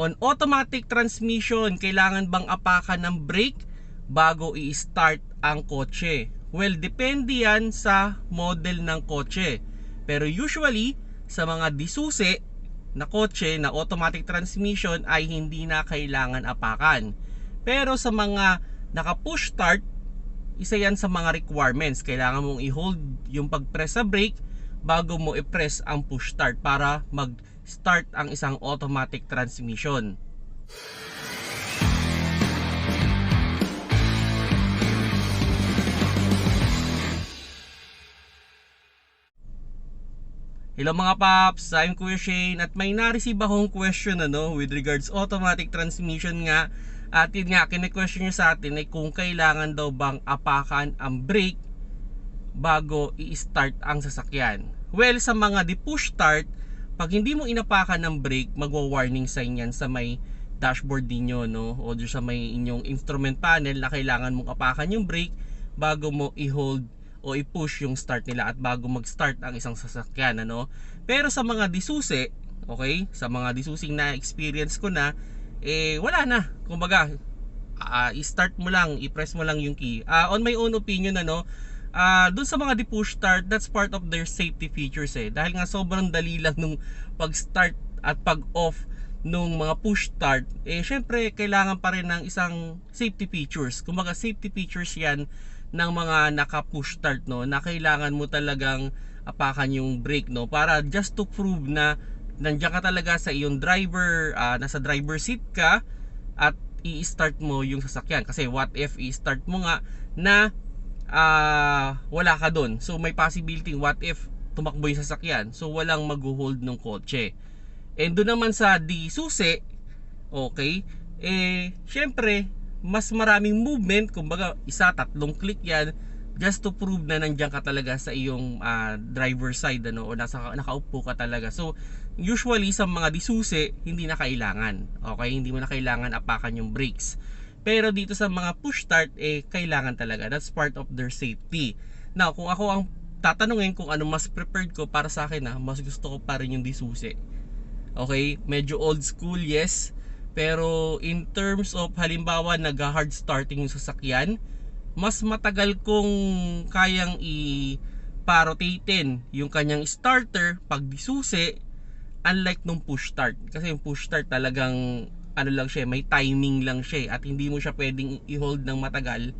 On automatic transmission, kailangan bang apakan ng brake bago i-start ang kotse? Well, depende yan sa model ng kotse. Pero usually, sa mga disusi na kotse na automatic transmission ay hindi na kailangan apakan. Pero sa mga naka-push start, isa yan sa mga requirements. Kailangan mong i-hold yung pag-press sa brake bago mo i-press ang push start para mag-start ang isang automatic transmission. Hello mga paps, I'm Kuya Shane at may na-receive akong question ano with regards automatic transmission nga at yun nga, kine-question nyo sa atin ay kung kailangan daw bang apakan ang brake bago i-start ang sasakyan. Well, sa mga di-push start, pag hindi mo inapakan ng brake, magwa-warning sign yan sa may dashboard ninyo, no? O sa may inyong instrument panel na kailangan mong apakan yung brake bago mo i-hold o i-push yung start nila at bago mag-start ang isang sasakyan, ano? Pero sa mga disusi, okay? Sa mga disusing na experience ko na, eh wala na. Kumbaga, ah, i-start mo lang, i-press mo lang yung key. Ah, on my own opinion ano, ah doon sa mga di-push start, that's part of their safety features eh. Dahil nga sobrang dali lang nung pag-start at pag-off nung mga push start, eh syempre kailangan pa rin ng isang safety features. Kumbaga safety features 'yan ng mga naka-push start no na kailangan mo talagang apakan yung brake no para just to prove na nandiyan ka talaga sa iyong driver, ah, nasa driver seat ka at i-start mo yung sasakyan. Kasi what if i-start mo nga na ah, wala ka doon. So may possibility what if tumakbo yung sasakyan. So walang mag-hold ng kotse. And doon naman sa di susi, okay, eh syempre mas maraming movement, kumbaga isa, tatlong click yan just to prove na nandiyan ka talaga sa iyong ah, driver side ano o nasa nakaupo ka talaga. So usually sa mga disusi hindi na kailangan. Okay, hindi mo na kailangan apakan yung brakes. Pero dito sa mga push start eh kailangan talaga. That's part of their safety. Now, kung ako ang tatanungin kung ano mas prepared ko para sa akin ah, mas gusto ko pa rin yung disusi. Okay, medyo old school yes. Pero in terms of halimbawa nag-hard starting yung sasakyan, mas matagal kong kayang i parotatein yung kanyang starter pag disusi unlike nung push start kasi yung push start talagang ano lang siya may timing lang siya eh, at hindi mo siya pwedeng i-hold ng matagal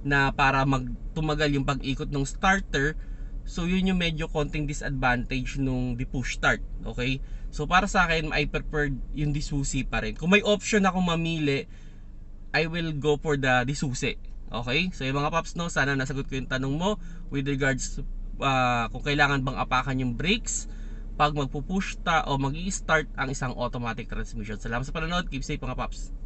na para mag tumagal yung pag-ikot ng starter. So yun yung medyo konting disadvantage nung di push start okay? So para sa akin I prefer yung disusi pa rin. Kung may option ako mamili I will go for the disusi okay? So yung mga paps no sana nasagot ko yung tanong mo with regards uh, kung kailangan bang apakan yung brakes pag magpupush ta o mag start ang isang automatic transmission. Salamat sa panonood. Keep safe mga paps.